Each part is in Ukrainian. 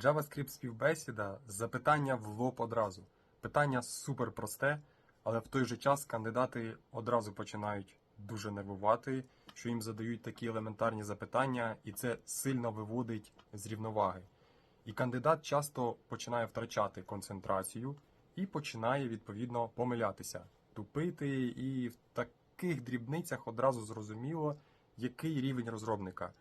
JavaScript співбесіда запитання в лоб одразу. Питання супер просте, але в той же час кандидати одразу починають дуже нервувати, що їм задають такі елементарні запитання, і це сильно виводить з рівноваги. І кандидат часто починає втрачати концентрацію і починає відповідно помилятися, тупити, і в таких дрібницях одразу зрозуміло, який рівень розробника,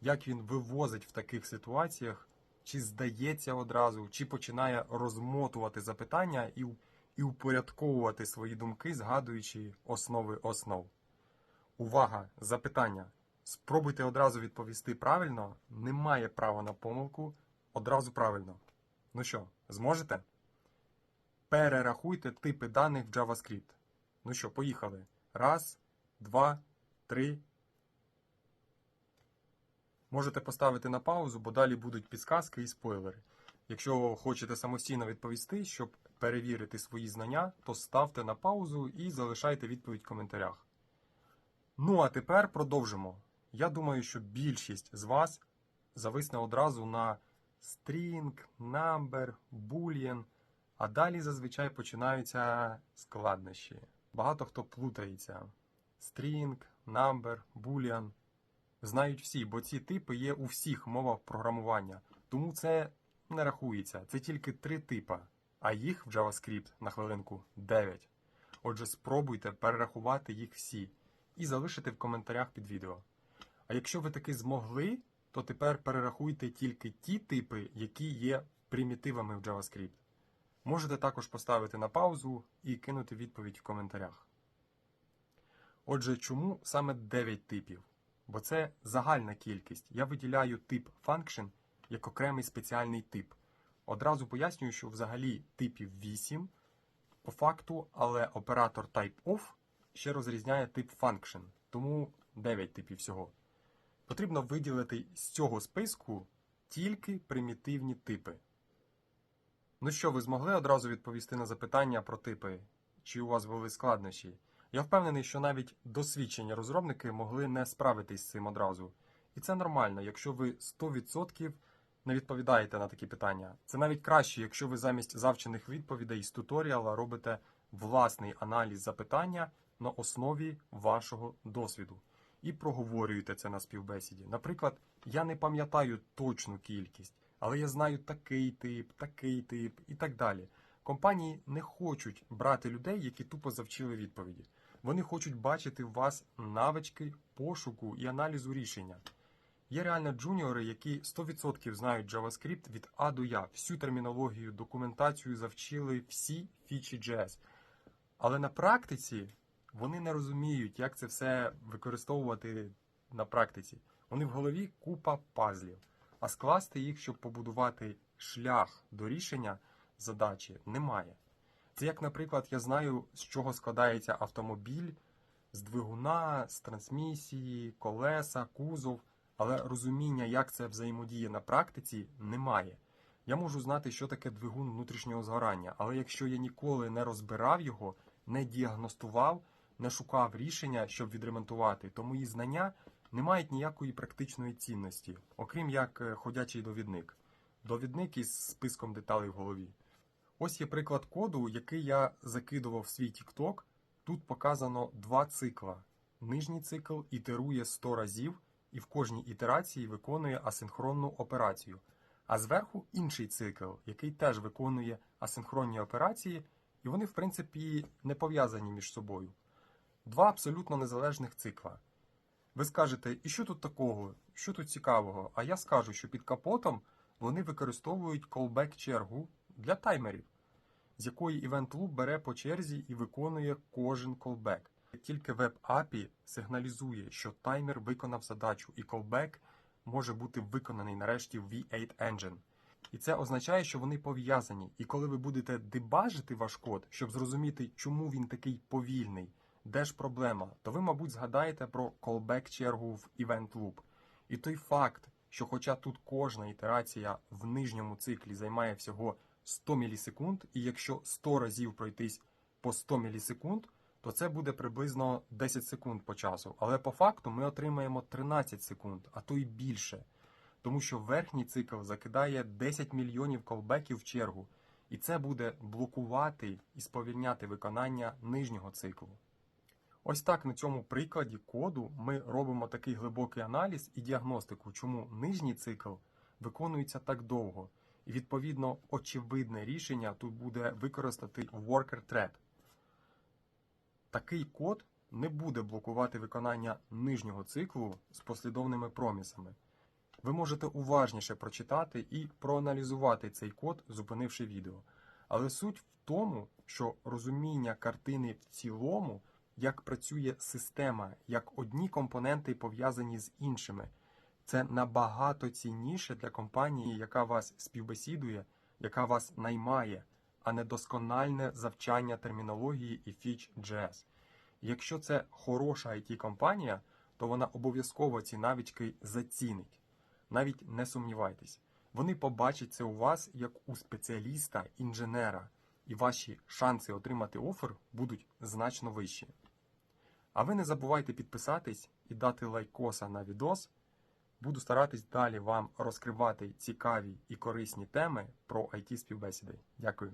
як він вивозить в таких ситуаціях, чи здається одразу, чи починає розмотувати запитання і, і упорядковувати свої думки, згадуючи основи основ. Увага! Запитання. Спробуйте одразу відповісти правильно, немає права на помилку, одразу правильно. Ну що, зможете? Перерахуйте типи даних в JavaScript. Ну що, поїхали. Раз, два, три. Можете поставити на паузу, бо далі будуть підсказки і спойлери. Якщо хочете самостійно відповісти, щоб перевірити свої знання, то ставте на паузу і залишайте відповідь в коментарях. Ну а тепер продовжимо. Я думаю, що більшість з вас зависне одразу на string, number, boolean, а далі зазвичай починаються складнощі. Багато хто плутається. String, number, boolean. Знають всі, бо ці типи є у всіх мовах програмування. Тому це не рахується. Це тільки три типа, а їх в JavaScript на хвилинку 9. Отже, спробуйте перерахувати їх всі і залишити в коментарях під відео. А якщо ви таки змогли, то тепер перерахуйте тільки ті типи, які є примітивами в JavaScript. Можете також поставити на паузу і кинути відповідь в коментарях. Отже, чому саме 9 типів? Бо це загальна кількість. Я виділяю тип function як окремий спеціальний тип. Одразу пояснюю, що взагалі типів 8 по факту, але оператор typeof ще розрізняє тип function, тому 9 типів всього. Потрібно виділити з цього списку тільки примітивні типи. Ну що, ви змогли одразу відповісти на запитання про типи? Чи у вас були складнощі? Я впевнений, що навіть досвідчені розробники могли не справитись з цим одразу. І це нормально, якщо ви 100% не відповідаєте на такі питання. Це навіть краще, якщо ви замість завчених відповідей з туторіала робите власний аналіз запитання на основі вашого досвіду і проговорюєте це на співбесіді. Наприклад, я не пам'ятаю точну кількість, але я знаю такий тип, такий тип і так далі. Компанії не хочуть брати людей, які тупо завчили відповіді. Вони хочуть бачити в вас навички пошуку і аналізу рішення. Є реально джуніори, які 100% знають JavaScript від А до Я, всю термінологію, документацію завчили всі фічі JS. Але на практиці вони не розуміють, як це все використовувати на практиці. Вони в голові купа пазлів, а скласти їх, щоб побудувати шлях до рішення задачі, немає. Це як, наприклад, я знаю, з чого складається автомобіль, з двигуна, з трансмісії, колеса, кузов, але розуміння, як це взаємодіє на практиці, немає. Я можу знати, що таке двигун внутрішнього згорання, але якщо я ніколи не розбирав його, не діагностував, не шукав рішення, щоб відремонтувати, то мої знання не мають ніякої практичної цінності, окрім як е, ходячий довідник. Довідник із списком деталей в голові. Ось є приклад коду, який я закидував в свій TikTok. Тут показано два цикла. Нижній цикл ітерує 100 разів і в кожній ітерації виконує асинхронну операцію. А зверху інший цикл, який теж виконує асинхронні операції, і вони, в принципі, не пов'язані між собою. Два абсолютно незалежних цикла. Ви скажете, і що тут такого, що тут цікавого? А я скажу, що під капотом вони використовують callback чергу для таймерів, з якої Event Loop бере по черзі і виконує кожен callback. Тільки API сигналізує, що таймер виконав задачу, і callback може бути виконаний нарешті в V8 Engine. І це означає, що вони пов'язані. І коли ви будете дебажити ваш код, щоб зрозуміти, чому він такий повільний, де ж проблема, то ви, мабуть, згадаєте про callback чергу в Event Loop. І той факт, що хоча тут кожна ітерація в нижньому циклі займає всього 100 мілісекунд, і якщо 100 разів пройтись по 100 мілісекунд, то це буде приблизно 10 секунд по часу. Але по факту ми отримаємо 13 секунд, а то й більше. тому що верхній цикл закидає 10 мільйонів колбеків в чергу, і це буде блокувати і сповільняти виконання нижнього циклу. Ось так на цьому прикладі коду ми робимо такий глибокий аналіз і діагностику, чому нижній цикл виконується так довго. І відповідно очевидне рішення тут буде використати worker thread. Такий код не буде блокувати виконання нижнього циклу з послідовними промісами. Ви можете уважніше прочитати і проаналізувати цей код, зупинивши відео. Але суть в тому, що розуміння картини в цілому, як працює система, як одні компоненти пов'язані з іншими, це набагато цінніше для компанії, яка вас співбесідує, яка вас наймає, а не доскональне завчання термінології і фіч JS. Якщо це хороша it компанія то вона обов'язково ці навички зацінить. Навіть не сумнівайтесь, вони побачать це у вас як у спеціаліста, інженера, і ваші шанси отримати офер будуть значно вищі. А ви не забувайте підписатись і дати лайкоса на відос. Буду старатись далі вам розкривати цікаві і корисні теми про IT співбесіди. Дякую.